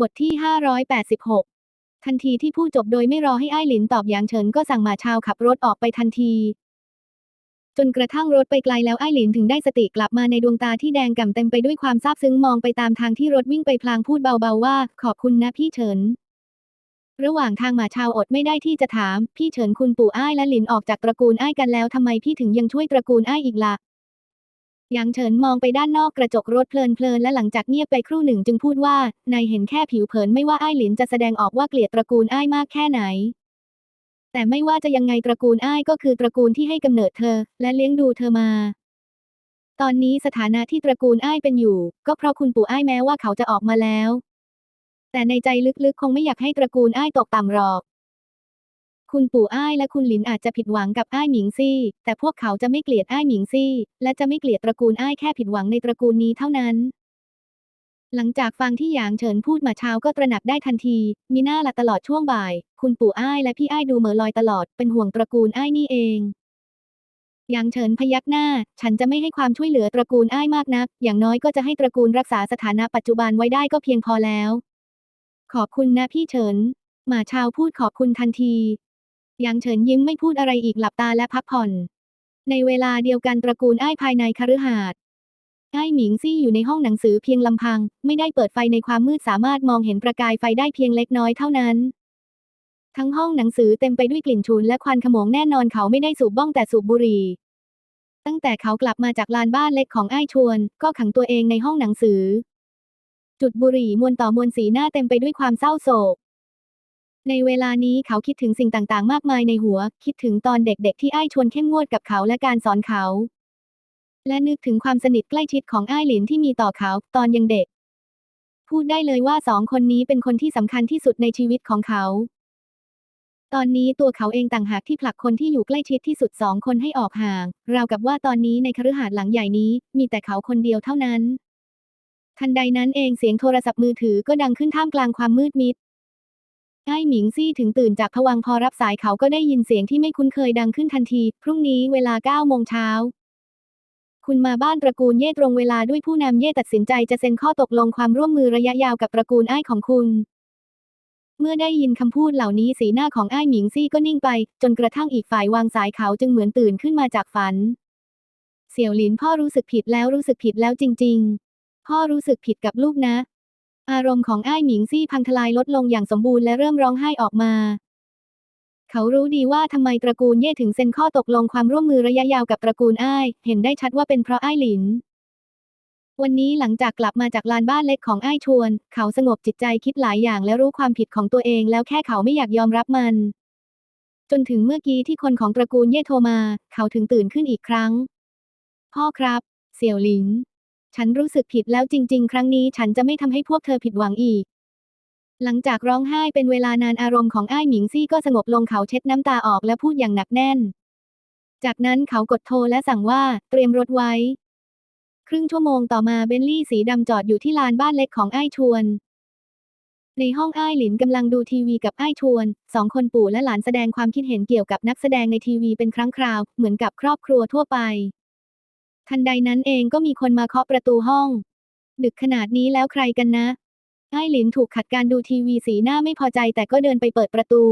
บทที่ 586 ทันทีที่พูดจบโดยไม่รอให้อ้ายหลินตอบหยางเฉินก็สั่งหมาชาวขับรถออกไปทันที จนกระทั่งรถไปไกลแล้วอ้ายหลินถึงได้สติกลับมาในดวงตาที่แดงก่ำเต็มไปด้วยความซาบซึ้งมองไปตามทางที่รถวิ่งไปพลางพูดเบาๆว่า ขอบคุณนะพี่เฉิน ระหว่างทางหมาชาวอดไม่ได้ที่จะถาม พี่เฉินคุณปู่อ้ายและหลินออกจากตระกูลอ้ายกันแล้วทำไมพี่ถึงยังช่วยตระกูลอ้ายอีกล่ะ หยางเฉินมองไปด้านนอกกระจกรถเพลินๆและหลังจากเงียบไปครู่หนึ่งจึงพูดว่านายเห็นแค่ผิวเผินไม่ว่าอ้ายหลินจะแสดงออกว่าเกลียดตระกูลอ้ายมากแค่ไหน แต่ไม่ว่าจะยังไงตระกูลอ้ายก็คือตระกูลที่ให้กำเนิดเธอ และเลี้ยงดูเธอมา ตอนนี้สถานะที่ตระกูลอ้ายเป็นอยู่ ก็เพราะคุณปู่อ้ายแม้ว่าเขาจะออกมาแล้ว แต่ในใจลึกๆ คงไม่อยากให้ตระกูลอ้ายตกต่ำหรอก คุณปู่อ้ายและคุณหลินอาจจะผิดหวังกับอ้ายหมิงซี่ แต่พวกเขาจะไม่เกลียดอ้ายหมิงซี่ และจะไม่เกลียดตระกูลอ้ายแค่ผิดหวังในตระกูลนี้เท่านั้น หลังจากฟังที่หยางเฉินพูดมาเช้าก็ตระหนักได้ทันที มีหน้าละตลอดช่วงบ่าย คุณปู่อ้ายและพี่อ้ายดูเหม่อลอยตลอดเป็นห่วงตระกูลอ้ายนี่เองหยางเฉินพยักหน้า ฉันจะไม่ให้ความช่วยเหลือตระกูลอ้ายมากนัก อย่างน้อยก็จะให้ตระกูลรักษาสถานะปัจจุบันไว้ได้ก็เพียงพอแล้ว ขอบคุณนะพี่เฉินหมาชาวพูดขอบคุณทันที หยางเฉินยิ้มไม่พูดอะไรอีกหลับตาและพักผ่อน ในเวลาเดียวกันตระกูลอ้ายภายในคฤหาสน์อ้ายหมิงซี่อยู่ในห้องหนังสือเพียงลำพัง ไม่ได้เปิดไฟในความมืดสามารถมองเห็นประกายไฟได้เพียงเล็กน้อยเท่านั้น ทั้งห้องหนังสือเต็มไปด้วยกลิ่นฉุนและควันขโมงแน่นอนเขาไม่ได้สูบบ้องแต่สูบบุหรี่ตั้งแต่เขากลับมาจากลานบ้านเล็กของอ้ายชวน ก็ขังตัวเองในห้องหนังสือ จุดบุหรี่มวนต่อมวนสีหน้าเต็มไปด้วยความเศร้าโศก ในเวลานี้เขาคิดถึงสิ่งต่างๆ มากมายในหัว คิดถึงตอนเด็กๆ ที่อ้ายชวนเข้มงวดกับเขาและการสอนเขา และนึกถึงความสนิทใกล้ชิดของอ้ายหลินที่มีต่อเขาตอนยังเด็ก พูดได้เลยว่าสองคนนี้เป็นคนที่สำคัญที่สุดในชีวิตของเขา ตอนนี้ตัวเขาเองต่างหากที่ผลักคนที่อยู่ใกล้ชิดที่สุดสองคนให้ออกห่าง ราวกับว่าตอนนี้ในคฤหาสน์หลังใหญ่นี้ มีแต่เขาคนเดียวเท่านั้นทันใดนั้นเองเสียงโทรศัพท์มือถือก็ดังขึ้นท่ามกลางความมืดมิด ไอ้หมิงซี่ถึงตื่นจากผวังพอรับสายเขาก็ได้ยินเสียงที่ไม่คุ้นเคยดังขึ้นทันที พรุ่งนี้เวลา9โมงเช้า คุณมาบ้านตระกูลเย่ตรงเวลาด้วยผู้นำเย่ตัดสินใจจะเซ็นข้อตกลงความร่วมมือระยะยาวกับตระกูลไอ้ของคุณ เมื่อได้ยินคำพูดเหล่านี้สีหน้าของไอ้หมิงซี่ก็นิ่งไป จนกระทั่งอีกฝ่ายวางสายเขาจึงเหมือนตื่นขึ้นมาจากฝัน เสี่ยวหลินพ่อรู้สึกผิดแล้วรู้สึกผิดแล้วจริง ๆ พ่อรู้สึกผิดกับลูกนะ อารมณ์ของอ้ายหมิงซี่พังทลายลดลงอย่างสมบูรณ์และเริ่มร้องไห้ออกมา เขารู้ดีว่าทำไมตระกูลเย่ถึงเซ็นข้อตกลงความร่วมมือระยะยาวกับตระกูลอ้าย เห็นได้ชัดว่าเป็นเพราะอ้ายหลิน วันนี้หลังจากกลับมาจากลานบ้านเล็กของอ้ายชวน เขาสงบจิตใจคิดหลายอย่างและรู้ความผิดของตัวเองแล้วแค่เขาไม่อยากยอมรับมัน จนถึงเมื่อกี้ที่คนของตระกูลเย่โทรมา เขาถึงตื่นขึ้นอีกครั้ง พ่อครับ เสี่ยวหลิน ฉันรู้สึกผิดแล้วจริง ๆ ครั้งนี้ฉันจะไม่ทำให้พวกเธอผิดหวังอีก หลังจากร้องไห้เป็นเวลานานอารมณ์ของอ้ายหมิงซี่ก็สงบลงเขาเช็ดน้ำตาออกและพูดอย่างหนักแน่น จากนั้นเขากดโทรและสั่งว่าเตรียมรถไว้ ครึ่งชั่วโมงต่อมาเบนลี่สีดำจอดอยู่ที่ลานบ้านเล็กของอ้ายชวน ในห้องอ้ายหลินกำลังดูทีวีกับอ้ายชวน สองคนปู่และหลานแสดงความคิดเห็นเกี่ยวกับนักแสดงในทีวีเป็นครั้งคราว เหมือนกับครอบครัวทั่วไป ทันใดนั้นเองก็มีคนมาเคาะประตูห้อง ดึกขนาดนี้แล้วใครกันนะ ไอ้หลินถูกขัดการดูทีวีสีหน้าไม่พอใจแต่ก็เดินไปเปิดประตู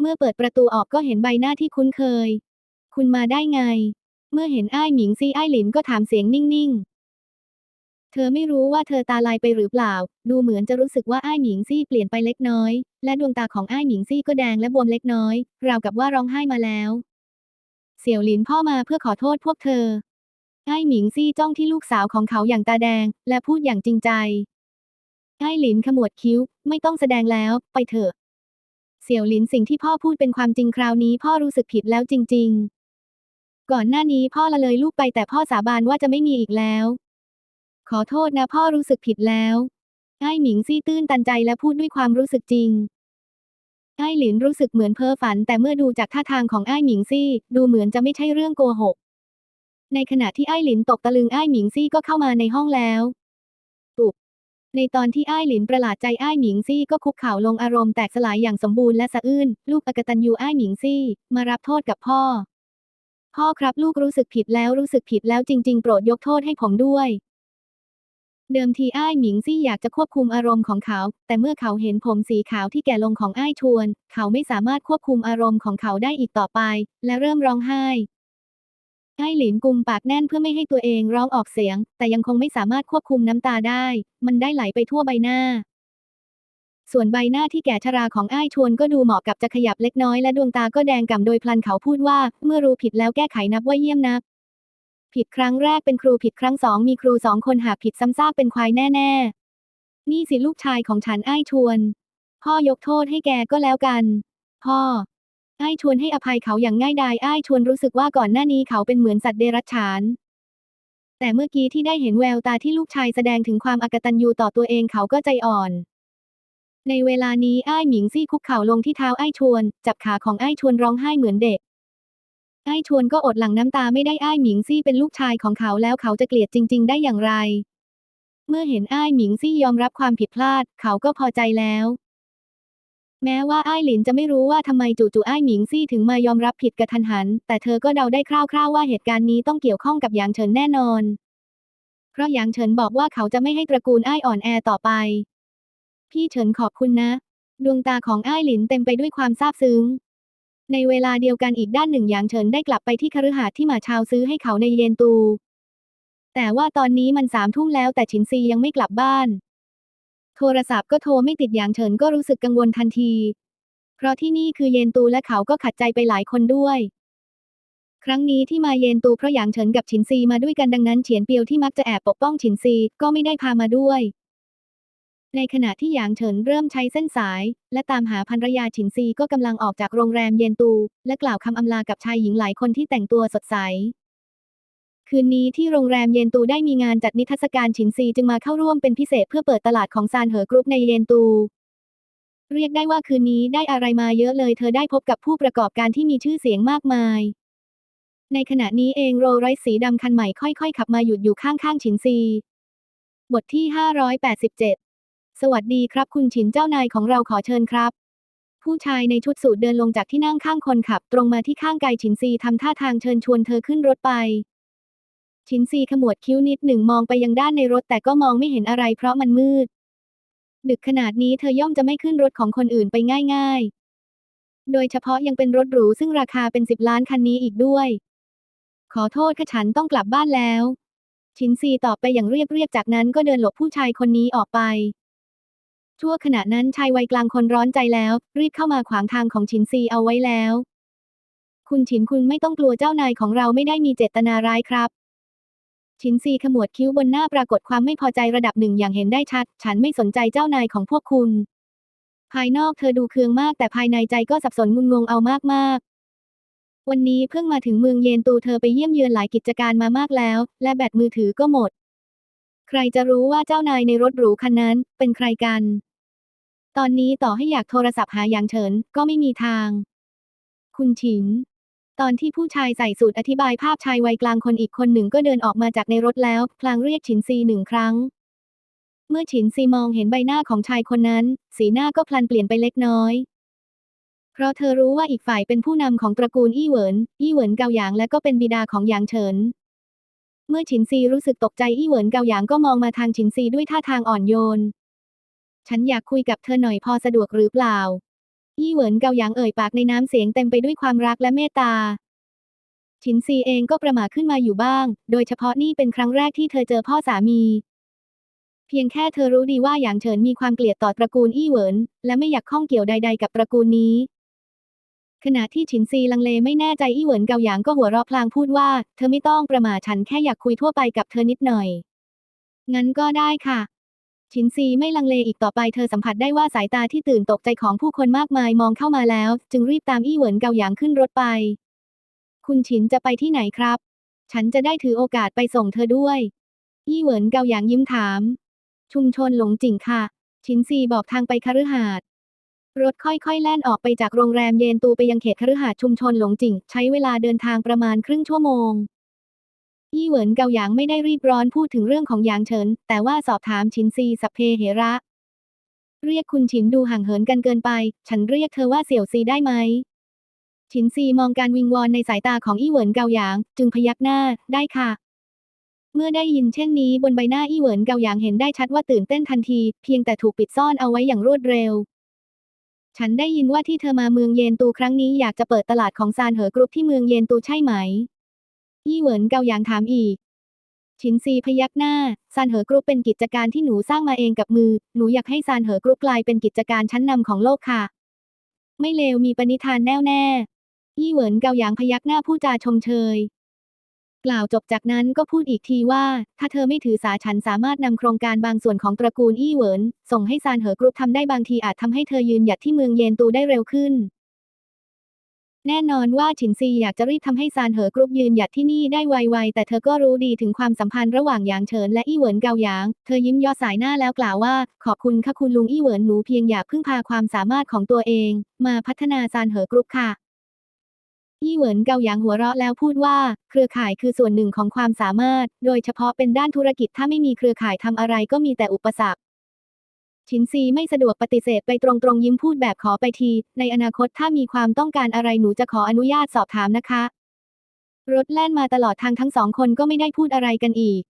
เมื่อเปิดประตูออกก็เห็นใบหน้าที่คุ้นเคย คุณมาได้ไง เมื่อเห็นไอ้หมิงซี่อ้หลินก็ถามเสียงนิ่งๆ เธอไม่รู้ว่าเธอตาลายไปหรือเปล่า ดูเหมือนจะรู้สึกว่าไอ้หมิงซี่เปลี่ยนไปเล็กน้อย และดวงตาของไอ้หมิงซี่ก็แดงและบวมเล็กน้อย ราวกับว่าร้องไห้มาแล้ว เสี่ยวหลินพ่อมาเพื่อขอโทษพวกเธอ ไอ้หมิงซี่จ้องที่ลูกสาวของเขาอย่างตาแดง และพูดอย่างจริงใจไอ้หลินขมวดคิ้ว ไม่ต้องแสดงแล้ว ไปเถอะ เสี่ยวหลินสิ่งที่พ่อพูดเป็นความจริงคราวนี้พ่อรู้สึกผิดแล้วจริง ๆ ก่อนหน้านี้พ่อละเลยลูกไปแต่พ่อสาบานว่าจะไม่มีอีกแล้ว ขอโทษนะพ่อรู้สึกผิดแล้วไอ้หมิงซี่ตื้นตันใจและพูดด้วยความรู้สึกจริงไอ้หลินรู้สึกเหมือนเพ้อฝัน แต่เมื่อดูจากท่าทางของไอ้หมิงซี่ ดูเหมือนจะไม่ใช่เรื่องโกหก ในขณะที่ไอ้หลินตกตะลึงไอ้หมิงซี่ก็เข้ามาในห้องแล้วตุบในตอนที่ไอ้หลินประหลาดใจไอ้หมิงซี่ก็คุกเข่าลงอารมณ์แตกสลายอย่างสมบูรณ์และสะอื้นลูกอกตันยูไอ้หมิงซี่ มารับโทษกับพ่อ พ่อครับลูกรู้สึกผิดแล้วรู้สึกผิดแล้วจริง ๆ โปรดยกโทษให้ผมด้วยเดิมทีอ้ายหมิงซี่อยากจะควบคุมอารมณ์ของเขา แต่เมื่อเขาเห็นผมสีขาวที่แก่ลงของอ้ายชวน เขาไม่สามารถควบคุมอารมณ์ของเขาได้อีกต่อไป และเริ่มร้องไห้ อ้หลินกุมปากแน่นเพื่อไม่ให้ตัวเองร้องออกเสียง แต่ยังคงไม่สามารถควบคุมน้ำตาได้ มันได้ไหลไปทั่วใบหน้า ส่วนใบหน้าที่แก่ชราของอ้ายชวนก็ดูเหมาะกับจะขยับเล็กน้อยและดวงตาก็แดงก่ำโดยพลันเขาพูดว่า เมื่อรู้ผิดแล้วแก้ไขนับว่าเยี่ยมนัก ผิดครั้งแรกเป็นครูผิดครั้งสองมีครูสองคนหากผิดซ้ำซากเป็นควายแน่ๆ นี่สิลูกชายของฉันอ้ายชวน พ่อยกโทษให้แกก็แล้วกัน พ่อ อ้ายชวนให้อภัยเขาอย่างง่ายดายอ้ายชวนรู้สึกว่าก่อนหน้านี้เขาเป็นเหมือนสัตว์เดรัจฉาน แต่เมื่อกี้ที่ได้เห็นแววตาที่ลูกชายแสดงถึงความอกตัญญูต่อตัวเองเขาก็ใจอ่อน ในเวลานี้อ้ายหมิงซี่คุกเข่าลงที่เท้าอ้ายชวน จับขาของอ้ายชวนร้องไห้เหมือนเด็กไอ้ชวนก็อดหลั่งน้ำตาไม่ได้ไอ้หมิงซี่เป็นลูกชายของเขาแล้วเขาจะเกลียดจริง ๆ ได้อย่างไร เมื่อเห็นไอ้หมิงซี่ยอมรับความผิดพลาด เขาก็พอใจแล้ว แม้ว่าอ้ายหลินจะไม่รู้ว่าทำไมจู่ๆอ้ายหมิงซี่ถึงมายอมรับผิดกระทันหัน แต่เธอก็เดาได้คร่าวๆว่าเหตุการณ์นี้ต้องเกี่ยวข้องกับหยางเฉินแน่นอน เพราะหยางเฉินบอกว่าเขาจะไม่ให้ตระกูลอ้ายอ่อนแอต่อไป พี่เฉินขอบคุณนะ ดวงตาของอ้ายหลินเต็มไปด้วยความซาบซึ้ง ในเวลาเดียวกันอีกด้านหนึ่งหยางเฉินได้กลับไปที่คฤหาสน์ที่หมาชาวซื้อให้เขาในเยนตู แต่ว่าตอนนี้มันสามทุ่มแล้วแต่ฉินซียังไม่กลับบ้าน โทรศัพท์ก็โทรไม่ติดหยางเฉินก็รู้สึกกังวลทันที เพราะที่นี่คือเยนตูและเขาก็ขัดใจไปหลายคนด้วย ครั้งนี้ที่มาเยนตูเพราะหยางเฉินกับฉินซีมาด้วยกันดังนั้นเฉียนเปียวที่มักจะแอบปกป้องฉินซีก็ไม่ได้พามาด้วย ในขณะที่หยางเฉินเริ่มใช้เส้นสาย และตามหาภรรยาฉินซีก็กำลังออกจากโรงแรมเยนตู และกล่าวคำอำลากับชายหญิงหลายคนที่แต่งตัวสดใส คืนนี้ที่โรงแรมเยนตูได้มีงานจัดนิทรรศการฉินซีจึงมาเข้าร่วมเป็นพิเศษเพื่อเปิดตลาดของซานเหอกรุ๊ปในเยนตู เรียกได้ว่าคืนนี้ได้อะไรมาเยอะเลย เธอได้พบกับผู้ประกอบการที่มีชื่อเสียงมากมาย ในขณะนี้เองโรลไรซ์สีดำคันใหม่ค่อยๆ ขับมาหยุดอยู่ข้างๆฉินซี บทที่ 587 สวัสดีครับคุณฉินเจ้านายของเราขอเชิญครับผู้ชายในชุดสูทเดินลงจากที่นั่งข้างคนขับ ตรงมาที่ข้างกายฉินซีทำท่าทางเชิญชวนเธอขึ้นรถไป ฉินซีขมวดคิ้วนิดหนึ่งมองไปยังด้านในรถแต่ก็มองไม่เห็นอะไรเพราะมันมืด ดึกขนาดนี้เธอย่อมจะไม่ขึ้นรถของคนอื่นไปง่าย ๆ โดยเฉพาะยังเป็นรถหรูซึ่งราคาเป็นสิบล้านคันนี้อีกด้วย ขอโทษค่ะฉันต้องกลับบ้านแล้ว ชินซีตอบไปอย่างเรียบๆจากนั้นก็เดินหลบผู้ชายคนนี้ออกไปชั่วขณะนั้นชายวัยกลางคนร้อนใจแล้ว รีบเข้ามาขวางทางของชินซีเอาไว้แล้ว คุณฉินคุณไม่ต้องกลัวเจ้านายของเราไม่ได้มีเจตนาร้ายครับ ชินซีขมวดคิ้วบนหน้าปรากฏความไม่พอใจระดับหนึ่งอย่างเห็นได้ชัด ฉันไม่สนใจเจ้านายของพวกคุณ ภายนอกเธอดูเคืองมากแต่ภายในใจก็สับสนงุนงงเอามากๆวันนี้เพิ่งมาถึงเมืองเยนตูเธอไปเยี่ยมเยือนหลายกิจการมามากแล้ว และแบตมือถือก็หมด ใครจะรู้ว่าเจ้านายในรถหรูคันนั้น เป็นใครกัน ตอนนี้ต่อให้อยากโทรศัพท์หาอย่างเฉินก็ไม่มีทาง คุณฉิน ตอนที่ผู้ชายใส่สูตรอธิบายภาพชายวัยกลางคนอีกคนหนึ่งก็เดินออกมาจากในรถแล้ว พลางเรียกฉินซีหนึ่งครั้ง เมื่อฉินซีมองเห็นใบหน้าของชายคนนั้น สีหน้าก็พลันเปลี่ยนไปเล็กน้อย เพราะเธอรู้ว่าอีกฝ่ายเป็นผู้นำของตระกูลอี้เหวินอี้เหวินเกาหยางและก็เป็นบิดาของหยางเฉิน เมื่อฉินซีรู้สึกตกใจอี้เหวินเกาหยางก็มองมาทางฉินซีด้วยท่าทางอ่อนโยน ฉันอยากคุยกับเธอหน่อยพอสะดวกหรือเปล่า อี้เหวินเกาหยางเอ่ยปากในน้ำเสียงเต็มไปด้วยความรักและเมตตาฉินซีเองก็ประหม่าขึ้นมาอยู่บ้าง โดยเฉพาะนี่เป็นครั้งแรกที่เธอเจอพ่อสามี เพียงแค่เธอรู้ดีว่าหยางเฉินมีความเกลียดต่อตระกูลอี้เหวิน และไม่อยากข้องเกี่ยวใด ๆ กับตระกูลนี้ ขณะที่ฉินซีลังเลไม่แน่ใจอี้เหวินเกาหยางก็หัวเราะพลางพูดว่า เธอไม่ต้องประหม่าฉันแค่อยากคุยทั่วไปกับเธอนิดหน่อย งั้นก็ได้ค่ะ ฉินซีไม่ลังเลอีกต่อไปเธอสัมผัสได้ว่าสายตาที่ตื่นตกใจของผู้คนมากมายมองเข้ามาแล้ว จึงรีบตามอี้เหวินเกาหยางขึ้นรถไป คุณฉินจะไปที่ไหนครับ ฉันจะได้ถือโอกาสไปส่งเธอด้วยอี้เหวินเกาหยางยิ้มถาม ชุมชนหลงจิ่งค่ะ ฉินซีบอกทางไปคฤหาสน์รถค่อยๆ แล่นออกไปจากโรงแรมเยนตูไปยังเขตคฤหาสน์ชุมชนหลงจิ่ง ใช้เวลาเดินทางประมาณครึ่งชั่วโมง อี้เหวินเกาหยางไม่ได้รีบร้อนพูดถึงเรื่องของหยางเฉิน แต่ว่าสอบถามฉินซีสัพเพเหระ เรียกคุณฉินดูห่างเหินกันเกินไป ฉันเรียกเธอว่าเสี่ยวซีได้ไหมฉินซีมองการวิงวอนในสายตาของอี้เหวินเกาหยาง จึงพยักหน้าได้ค่ะ เมื่อได้ยินเช่นนี้บนใบหน้าอี้เหวินเกาหยางเห็นได้ชัดว่าตื่นเต้นทันที เพียงแต่ถูกปิดซ่อนเอาไว้อย่างรวดเร็วฉันได้ยินว่าที่เธอมาเมืองเยนตูครั้งนี้อยากจะเปิดตลาดของซานเหอกรุ๊ปที่เมืองเยนตูใช่ไหม อี้เหวินเกาหยางถามอีกชินซีพยักหน้า ซานเหอกรุ๊ปเป็นกิจการที่หนูสร้างมาเองกับมือ หนูอยากให้ซานเหอกรุ๊ปกลายเป็นกิจการชั้นนำของโลกค่ะ ไม่เลวมีปณิธานแน่วแน่อี้เหวินเกาหยางพยักหน้าผู้จาชมเชย กล่าวจบจากนั้นก็พูดอีกทีว่า ถ้าเธอไม่ถือสาฉันสามารถนำโครงการบางส่วนของตระกูลอี้เหวิน ส่งให้ซานเหอกรุ๊ปทำได้บางทีอาจทำให้เธอยืนหยัดที่เมืองเยนตูได้เร็วขึ้น แน่นอนว่าฉินซีอยากจะรีบทำให้ซานเหอกรุ๊ปยืนหยัดที่นี่ได้ไวๆ แต่เธอก็รู้ดีถึงความสัมพันธ์ระหว่างหยางเฉินและอี้เหวินเกาหยาง เธอยิ้มย่อสายหน้าแล้วกล่าวว่า ขอบคุณค่ะคุณลุงอี้เหวินหนูเพียงอยากพึ่งพาความสามารถของตัวเอง มาพัฒนาซานเหอกรุ๊ปค่ะอี้เหวินเกาหยางหัวเราะแล้วพูดว่า เครือข่ายคือส่วนหนึ่งของความสามารถ โดยเฉพาะเป็นด้านธุรกิจถ้าไม่มีเครือข่ายทำอะไรก็มีแต่อุปสรรค ชินซีไม่สะดวกปฏิเสธไปตรงๆยิ้มพูดแบบขอไปที ในอนาคตถ้ามีความต้องการอะไรหนูจะขออนุญาตสอบถามนะคะ รถแล่นมาตลอดทางทั้งสองคนก็ไม่ได้พูดอะไรกันอีก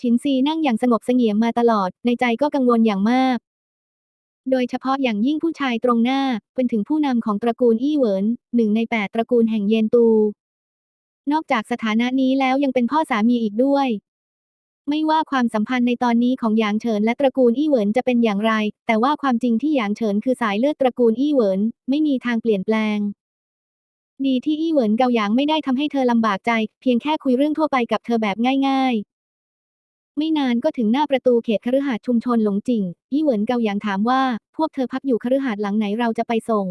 ชินซีนั่งอย่างสงบเสงี่ยมมาตลอด ในใจก็กังวลอย่างมาก โดยเฉพาะอย่างยิ่งผู้ชายตรงหน้า เป็นถึงผู้นำของตระกูลอี้เหวินหนึ่งในแปดตระกูลแห่งเยนตู นอกจากสถานะนี้แล้วยังเป็นพ่อสามีอีกด้วย ไม่ว่าความสัมพันธ์ในตอนนี้ของหยางเฉินและตระกูลอี้เหวินจะเป็นอย่างไร แต่ว่าความจริงที่หยางเฉินคือสายเลือดตระกูลอี้เหวินไม่มีทางเปลี่ยนแปลง ดีที่อี้เหวินเกาหยางไม่ได้ทำให้เธอลำบากใจ เพียงแค่คุยเรื่องทั่วไปกับเธอแบบง่าย ๆ ไม่นานก็ถึงหน้าประตูเขตคฤหาสน์ชุมชนหลงจิงอี้เหวินเกาหยางถามว่า พวกเธอพักอยู่คฤหาสน์หลังไหนเราจะไปส่ง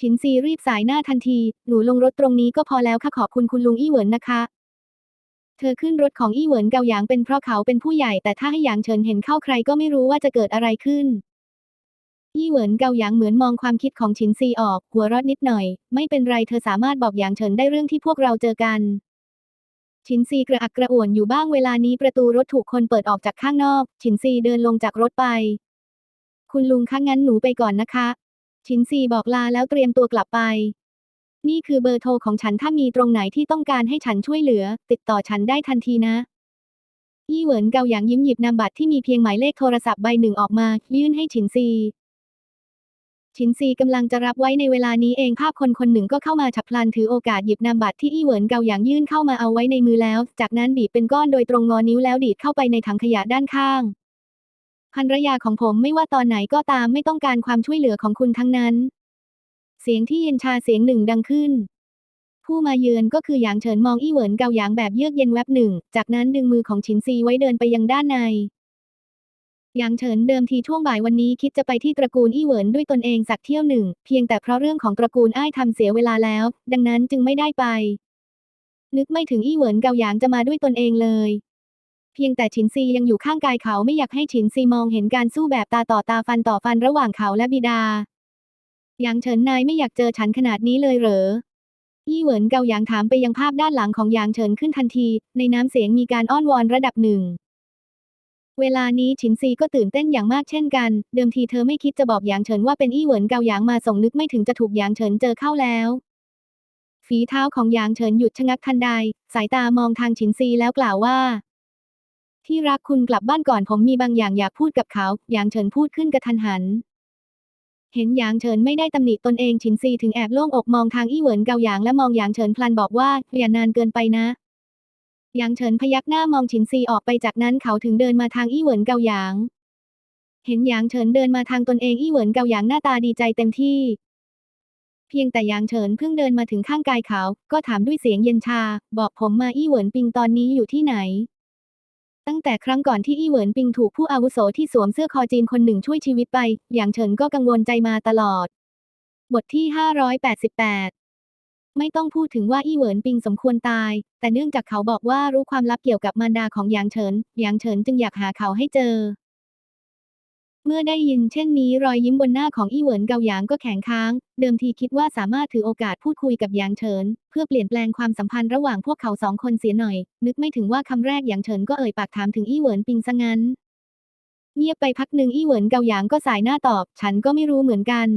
ชินซีรีบสายหน้าทันที หนูลงรถตรงนี้ก็พอแล้วค่ะขอบคุณคุณลุงอี้เหวินนะคะ เธอขึ้นรถของอี้เหวินเกาหยางเป็นเพราะเขาเป็นผู้ใหญ่แต่ถ้าให้หยางเฉินเห็นเข้าใครก็ไม่รู้ว่าจะเกิดอะไรขึ้น อี้เหวินเกาหยางเหมือนมองความคิดของชินซีออก หัวเรอดนิดหน่อย ไม่เป็นไรเธอสามารถบอกหยางเฉินได้เรื่องที่พวกเราเจอกัน ชินซีกระอักกระอ่วนอยู่บ้างเวลานี้ประตูรถถูกคนเปิดออกจากข้างนอก ชินซีเดินลงจากรถไป คุณลุงคะงั้นหนูไปก่อนนะคะ ชินซีบอกลาแล้วเตรียมตัวกลับไป นี่คือเบอร์โทรของฉันถ้ามีตรงไหนที่ต้องการให้ฉันช่วยเหลือ ติดต่อฉันได้ทันทีนะยี่เหวินเกาหยางยิ้มหยิบนามบัตรที่มีเพียงหมายเลขโทรศัพท์ใบหนึ่งออกมา ยื่นให้ฉินซี ฉินซีกำลังจะรับไว้ในเวลานี้เองภาพคนคนหนึ่งก็เข้ามาฉับพลันถือโอกาสหยิบนามบัตรที่อี้เหวินเกาหยางยื่นเข้ามาเอาไว้ในมือแล้ว จากนั้นบีบเป็นก้อนโดยตรงงอนิ้วแล้วดีดเข้าไปในถังขยะด้านข้างภรรยาของผมไม่ว่าตอนไหนก็ตามไม่ต้องการความช่วยเหลือของคุณทั้งนั้น เสียงที่เย็นชาเสียงหนึ่งดังขึ้น ผู้มาเยือนก็คือหยางเฉินมองอี้เหวินเกาหยางแบบเยือกเย็นแวบหนึ่ง จากนั้นดึงมือของฉินซีไว้เดินไปยังด้านในหยางเฉินเดิมทีช่วงบ่ายวันนี้คิดจะไปที่ตระกูลอี้เหวินด้วยตนเองสักเที่ยวหนึ่ง เพียงแต่เพราะเรื่องของตระกูลอ้ายทำเสียเวลาแล้ว ดังนั้นจึงไม่ได้ไป นึกไม่ถึงอี้เหวินเกาหยางจะมาด้วยตนเองเลยเพียงแต่ฉินซียังอยู่ข้างกายเขาไม่อยากให้ฉินซีมองเห็นการสู้แบบตาต่อตาฟันต่อฟันระหว่างเขาและบิดา หยางเฉินนายไม่อยากเจอฉันขนาดนี้เลยเหรอ ยี่เหวินเกาหยางถามไปยังภาพด้านหลังของหยางเฉินขึ้นทันที ในน้ำเสียงมีการอ้อนวอนระดับหนึ่ง เวลานี้ฉินซีก็ตื่นเต้นอย่างมากเช่นกัน เดิมทีเธอไม่คิดจะบอกหยางเฉินว่าเป็นอี้เหวินเกาหยางมาส่งนึกไม่ถึงจะถูกหยางเฉินเจอเข้าแล้ว ฝีเท้าของหยางเฉินหยุดชะงักทันใด สายตามองทางฉินซีแล้วกล่าวว่าที่รักคุณกลับบ้านก่อนผมมีบางอย่างอยากพูดกับเขาหยางเฉินพูดขึ้นกระทันหัน เห็นหยางเฉินไม่ได้ตำหนิตนเองฉินซีถึงแอบโล่งอกมองทางอี้เหวินเกาหยางและมองหยางเฉินพลันบอกว่าอย่านานเกินไปนะหยางเฉินพยักหน้ามองฉินซีออกไปจากนั้นเขาถึงเดินมาทางอี้เหวินเกาหยาง เห็นหยางเฉินเดินมาทางตนเองอี้เหวินเกาหยางหน้าตาดีใจเต็มที่ เพียงแต่หยางเฉินเพิ่งเดินมาถึงข้างกายเขา ก็ถามด้วยเสียงเย็นชา บอกผมมาอี้เหวินปิงตอนนี้อยู่ที่ไหน ตั้งแต่ครั้งก่อนที่อี้เหวินปิงถูกผู้อาวุโสที่สวมเสื้อคอจีนคนหนึ่งช่วยชีวิตไปหยางเฉินก็กังวลใจมาตลอด บทที่ 588 ไม่ต้องพูดถึงว่าอี้เหวินปิงสมควรตาย แต่เนื่องจากเขาบอกว่ารู้ความลับเกี่ยวกับมารดาของหยางเฉิน หยางเฉินจึงอยากหาเขาให้เจอ เมื่อได้ยินเช่นนี้รอยยิ้มบนหน้าของอี้เหวินเกาหยางก็แข็งค้าง เดิมทีคิดว่าสามารถถือโอกาสพูดคุยกับหยางเฉิน เพื่อเปลี่ยนแปลงความสัมพันธ์ระหว่างพวกเขาสองคนเสียหน่อย นึกไม่ถึงว่าคำแรกหยางเฉินก็เอ่ยปากถามถึงอี้เหวินปิงซะงั้น เงียบไปพักหนึ่งอี้เหวินเกาหยางก็สายหน้าตอบ ฉันก็ไม่รู้เหมือนกัน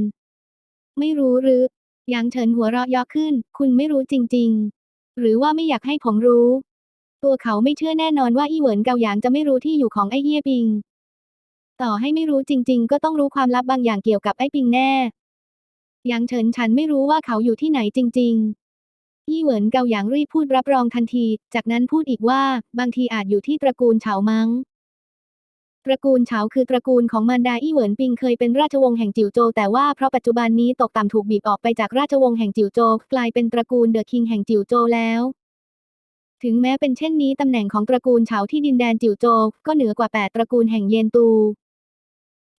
ไม่รู้หรือหยางเฉินหัวเราะยาะขึ้น คุณไม่รู้จริง ๆ หรือว่าไม่อยากให้ผมรู้ ตัวเขาไม่เชื่อแน่นอนว่าอี้เหวินเกาหยางจะไม่รู้ที่อยู่ของไอ้เฮียปิง ต่อให้ไม่รู้จริง ๆ ก็ต้องรู้ความลับบางอย่างเกี่ยวกับไอ้ปิงแน่ยางเฉินฉันไม่รู้ว่าเขาอยู่ที่ไหนจริงๆอี้เหวินเกาหยางรีบพูดรับรองทันที จากนั้นพูดอีกว่า บางทีอาจอยู่ที่ตระกูลเฉามังตระกูลเฉาคือตระกูลของมารดาอี้เหวินปิงเคยเป็นราชวงศ์แห่งจิ๋วโจวแต่ว่าเพราะปัจจุบันนี้ตกต่ำถูกบีบออกไปจากราชวงศ์แห่งจิ๋วโจวกลายเป็นตระกูลเดอะคิงแห่งจิ๋วโจวแล้วถึงแม้เป็นเช่นนี้ตำแหน่งของตระกูลเฉาที่ดินแดนจิ๋วโจวก็เหนือกว่า8ตระกูลแห่งเยนตู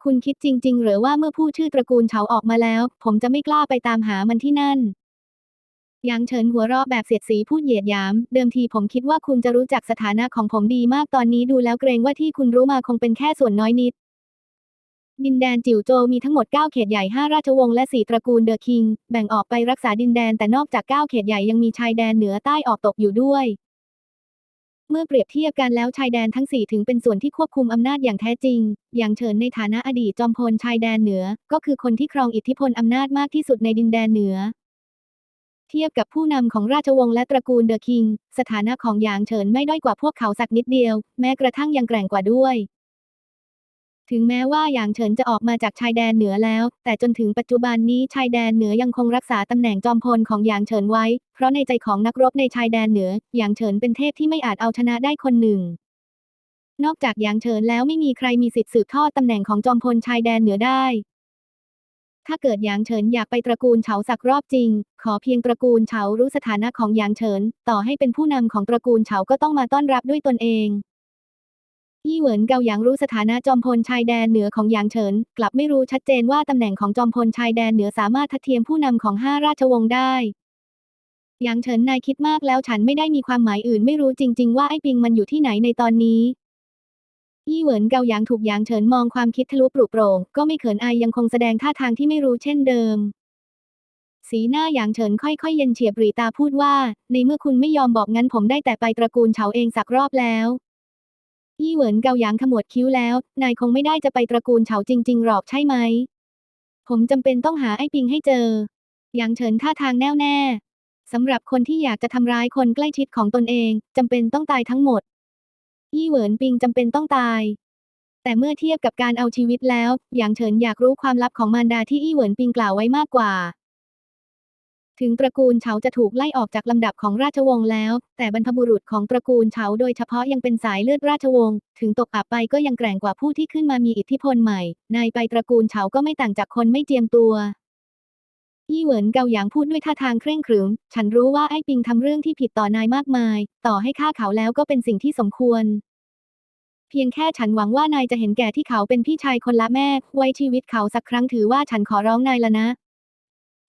คุณคิดจริง ๆ หรือว่าเมื่อพูดชื่อตระกูลเฉาออกมาแล้ว ผมจะไม่กล้าไปตามหามันที่นั่นหยางเฉินหัวเราะแบบเสียดสีพูดเหยียดหยาม เดิมทีผมคิดว่าคุณจะรู้จักสถานะของผมดีมากตอนนี้ดูแล้วเกรงว่าที่คุณรู้มาคงเป็นแค่ส่วนน้อยนิด ดินแดนจิ๋วโจมีทั้งหมด 9 เขตใหญ่ 5 ราชวงศ์และ 4 ตระกูลเดอะคิง แบ่งออกไปรักษาดินแดนแต่นอกจาก 9 เขตใหญ่ยังมีชายแดนเหนือใต้ออกตกอยู่ด้วย เมื่อเปรียบเทียบกันแล้วชายแดนทั้ง 4 ถึงเป็นส่วนที่ควบคุมอำนาจอย่างแท้จริง อย่างเฉินในฐานะอดีตจอมพลชายแดนเหนือ ก็คือคนที่ครองอิทธิพลอำนาจมากที่สุดในดินแดนเหนือ เทียบกับผู้นำของราชวงศ์และตระกูลเดอะคิง สถานะของหยางเฉินไม่ด้อยกว่าพวกเขาสักนิดเดียว แม้กระทั่งยังแกร่งกว่าด้วย ถึงแม้ว่าหยางเฉินจะออกมาจากชายแดนเหนือแล้ว แต่จนถึงปัจจุบันนี้ชายแดนเหนือยังคงรักษาตำแหน่งจอมพลของหยางเฉินไว้ เพราะในใจของนักรบในชายแดนเหนือหยางเฉินเป็นเทพที่ไม่อาจเอาชนะได้คนหนึ่ง นอกจากหยางเฉินแล้วไม่มีใครมีสิทธิ์สืบทอดตำแหน่งของจอมพลชายแดนเหนือได้ ถ้าเกิดหยางเฉินอยากไปตระกูลเฉาสักรอบจริง ขอเพียงตระกูลเฉารู้สถานะของหยางเฉิน ต่อให้เป็นผู้นำของตระกูลเฉาก็ต้องมาต้อนรับด้วยตนเอง ยี่เหวินเกาหยางรู้สถานะจอมพลชายแดนเหนือของหยางเฉิน กลับไม่รู้ชัดเจนว่าตำแหน่งของจอมพลชายแดนเหนือสามารถทัดเทียมผู้นำของห้าราชวงศ์ได้หยางเฉินนายคิดมากแล้วฉันไม่ได้มีความหมายอื่นไม่รู้จริง ๆ ว่าไอ้ปิงมันอยู่ที่ไหนในตอนนี้ยี่เหวินเกาหยางถูกหยางเฉินมองความคิดทะลุปลุกโปร่งก็ไม่เขินอายยังคงแสดงท่าทางที่ไม่รู้เช่นเดิม สีหน้าหยางเฉินค่อยๆเย็นเฉียบหรีตาพูดว่า ในเมื่อคุณไม่ยอมบอกงั้นผมได้แต่ไปตระกูลเฉาเองสักรอบแล้ว ยี่เหวินเกาหยางขมวดคิ้วแล้ว นายคงไม่ได้จะไปตระกูลเฉาจริง ๆ หรอกใช่ไหม ผมจำเป็นต้องหาไอ้ปิงให้เจอ หยางเฉินท่าทางแน่วแน่สำหรับคนที่อยากจะทำร้ายคนใกล้ชิดของตนเองจำเป็นต้องตายทั้งหมด ยี่เหวินปิงจำเป็นต้องตาย แต่เมื่อเทียบกับการเอาชีวิตแล้ว หยางเฉินอยากรู้ความลับของมารดาที่อี้เหวินปิงกล่าวไว้มากกว่า ถึงตระกูลเฉาจะถูกไล่ออกจากลำดับของราชวงศ์แล้ว แต่บรรพบุรุษของตระกูลเฉาโดยเฉพาะยังเป็นสายเลือดราชวงศ์ถึงตกอับไปก็ยังแกร่งกว่าผู้ที่ขึ้นมามีอิทธิพลใหม่ นายไปตระกูลเฉาก็ไม่ต่างจากคนไม่เจียมตัวยี่เหวินเกาหยางพูดด้วยท่าทางเคร่งขรึม ฉันรู้ว่าไอ้ปิงทำเรื่องที่ผิดต่อนายมากมาย ต่อให้ฆ่าเขาแล้วก็เป็นสิ่งที่สมควร เพียงแค่ฉันหวังว่านายจะเห็นแก่ที่เขาเป็นพี่ชายคนละแม่ ไว้ชีวิตเขาสักครั้งถือว่าฉันขอร้องนายละนะ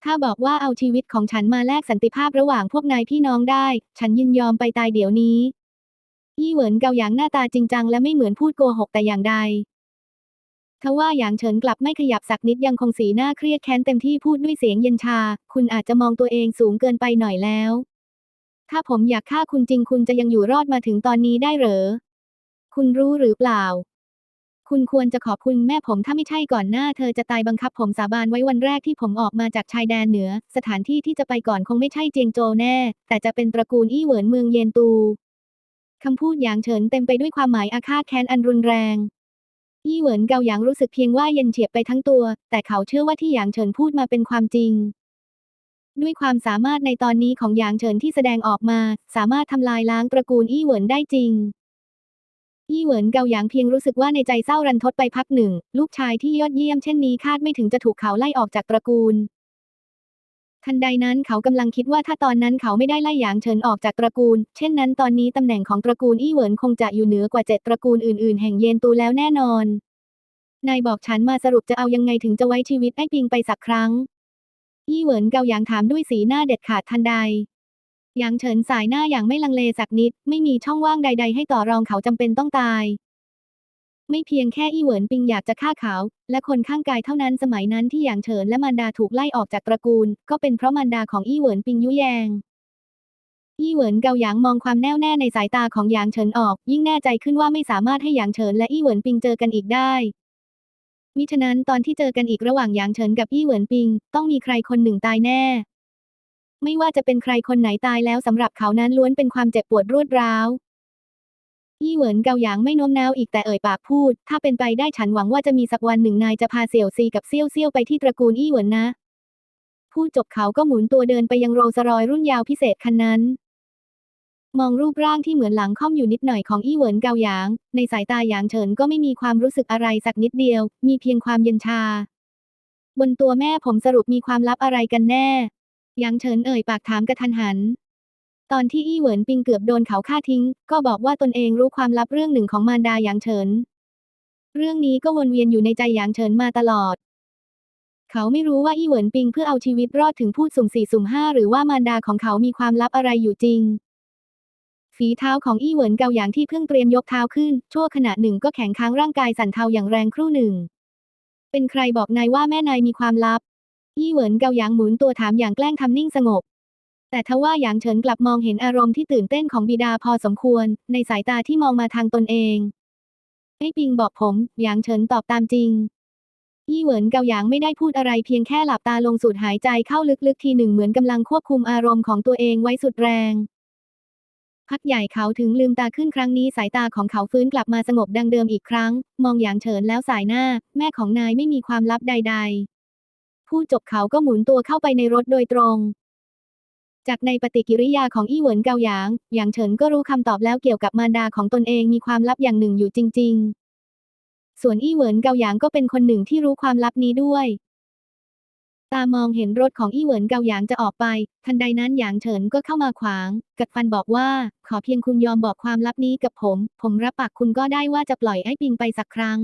ถ้าบอกว่าเอาชีวิตของฉันมาแลกสันติภาพระหว่างพวกนายพี่น้องได้ ฉันยินยอมไปตายเดี๋ยวนี้ ยี่เหวินเกาหยางหน้าตาจริงจังและไม่เหมือนพูดโกหกแต่อย่างใดทว่าหยางเฉินกลับไม่ขยับสักนิดยังคงสีหน้าเครียดแค้นเต็มที่พูดด้วยเสียงเย็นชา คุณอาจจะมองตัวเองสูงเกินไปหน่อยแล้ว ถ้าผมอยากฆ่าคุณจริงคุณจะยังอยู่รอดมาถึงตอนนี้ได้เหรอ คุณรู้หรือเปล่า คุณควรจะขอบคุณแม่ผมถ้าไม่ใช่ก่อนหน้าเธอจะตายบังคับผมสาบานไว้วันแรกที่ผมออกมาจากชายแดนเหนือ สถานที่ที่จะไปก่อนคงไม่ใช่เจียงโจวแน่ แต่จะเป็นตระกูลอี้เหวินเมืองเยนตูคำพูดหยางเฉินเต็มไปด้วยความหมายอาฆาตแค้นอันรุนแรงอี้เหวินเกาหยางรู้สึกเพียงว่าเย็นเฉียบไปทั้งตัว แต่เขาเชื่อว่าที่หยางเฉินพูดมาเป็นความจริง ด้วยความสามารถในตอนนี้ของหยางเฉินที่แสดงออกมา สามารถทำลายล้างตระกูลอี้เหวินได้จริง อี้เหวินเกาหยางเพียงรู้สึกว่าในใจเศร้ารันทดไปพักหนึ่ง ลูกชายที่ยอดเยี่ยมเช่นนี้คาดไม่ถึงจะถูกเขาไล่ออกจากตระกูล ทันใดนั้นเขากำลังคิดว่าถ้าตอนนั้นเขาไม่ได้ไล่หยางเฉินออกจากตระกูล เช่นนั้นตอนนี้ตำแหน่งของตระกูลอี้เหวินคงจะอยู่เหนือกว่าเจ็ดตระกูลอื่นๆ แห่งเยนตูแล้วแน่นอน นายบอกฉันมาสรุปจะเอายังไงถึงจะไว้ชีวิตไอ้ปิงไปสักครั้ง อี้เหวินเกาหยางถามด้วยสีหน้าเด็ดขาดทันใด หยางเฉินสายหน้าอย่างไม่ลังเลสักนิด ไม่มีช่องว่างใด ๆ ให้ต่อรองเขาจำเป็นต้องตาย ไม่เพียงแค่อี้เหวินปิงอยากจะฆ่าเขา และคนข้างกายเท่านั้นสมัยนั้นที่หยางเฉินและมารดาถูกไล่ออกจากตระกูล ก็เป็นเพราะมารดาของอี้เหวินปิงยุแยงอี้เหวินเกาหยางมองความแน่วแน่ในสายตาของหยางเฉินออก ยิ่งแน่ใจขึ้นว่าไม่สามารถให้หยางเฉินและอี้เหวินปิงเจอกันอีกได้มิฉะนั้นตอนที่เจอกันอีกระหว่างหยางเฉินกับอี้เหวินปิง ต้องมีใครคนหนึ่งตายแน่ ไม่ว่าจะเป็นใครคนไหนตายแล้วสำหรับเขานั้นล้วนเป็นความเจ็บปวดรวดร้าวอี้เหวินเกาหยางไม่โน้มน้าวอีกแต่เอ่ยปากพูด ถ้าเป็นไปได้ฉันหวังว่าจะมีสักวันหนึ่งนายจะพาเสี่ยวซีกับเซี่ยวเซี่ยวไปที่ตระกูลอี้เหวินนะ พูดจบเขาก็หมุนตัวเดินไปยังโรลสรอยรุ่นยาวพิเศษคันนั้น มองรูปร่างที่เหมือนหลังค่อมอยู่นิดหน่อยของอี้เหวินเกาหยาง ในสายตาหยางเฉินก็ไม่มีความรู้สึกอะไรสักนิดเดียว มีเพียงความเย็นชา บนตัวแม่ผมสรุปมีความลับอะไรกันแน่ ยางเฉินเอ่ยปากถามกระทันหัน ตอนที่อี้เหวินปิงเกือบโดนเขาฆ่าทิ้ง ก็บอกว่าตนเองรู้ความลับเรื่องหนึ่งของมารดาหยางเฉิน เรื่องนี้ก็วนเวียนอยู่ในใจหยางเฉินมาตลอด เขาไม่รู้ว่าอี้เหวินปิงเพื่อเอาชีวิตรอดถึงพูดสุ่มสี่สุ่มห้าหรือว่ามารดาของเขามีความลับอะไรอยู่จริง ฝีเท้าของอี้เหวินเกาหยางที่เพิ่งเตรียมยกเท้าขึ้น ชั่วขณะหนึ่งก็แข็งค้างร่างกายสั่นเทาอย่างแรงครู่หนึ่งเป็นใครบอกนายว่าแม่นายมีความลับ อี้เหวินเกาหยางหมุนตัวถามอย่างแกล้งทำนิ่งสงบ แต่ทว่าหยางเฉินกลับมองเห็นอารมณ์ที่ตื่นเต้นของบิดาพอสมควร ในสายตาที่มองมาทางตนเองไอ้ปิงบอกผมหยางเฉินตอบตามจริงยี่เหวินเกาหยางไม่ได้พูดอะไรเพียงแค่หลับตาลงสูดหายใจเข้าลึกๆทีหนึ่งเหมือนกำลังควบคุมอารมณ์ของตัวเองไว้สุดแรง พักใหญ่เขาถึงลืมตาขึ้นครั้งนี้สายตาของเขาฟื้นกลับมาสงบดังเดิมอีกครั้ง มองหยางเฉินแล้วสายหน้า แม่ของนายไม่มีความลับใดๆ พูดจบเขาก็หมุนตัวเข้าไปในรถโดยตรง จากในปฏิกิริยาของอี้เหวินเกาหยาง หยางเฉินก็รู้คำตอบแล้วเกี่ยวกับมารดาของตนเองมีความลับอย่างหนึ่งอยู่จริง ๆ ส่วนอี้เหวินเกาหยางก็เป็นคนหนึ่งที่รู้ความลับนี้ด้วย ตามองเห็นรถของอี้เหวินเกาหยางจะออกไป ทันใดนั้นหยางเฉินก็เข้ามาขวาง กัดฟันบอกว่า ขอเพียงคุณยอมบอกความลับนี้กับผม ผมรับปากคุณก็ได้ว่าจะปล่อยไอ้ปิงไปสักครั้ง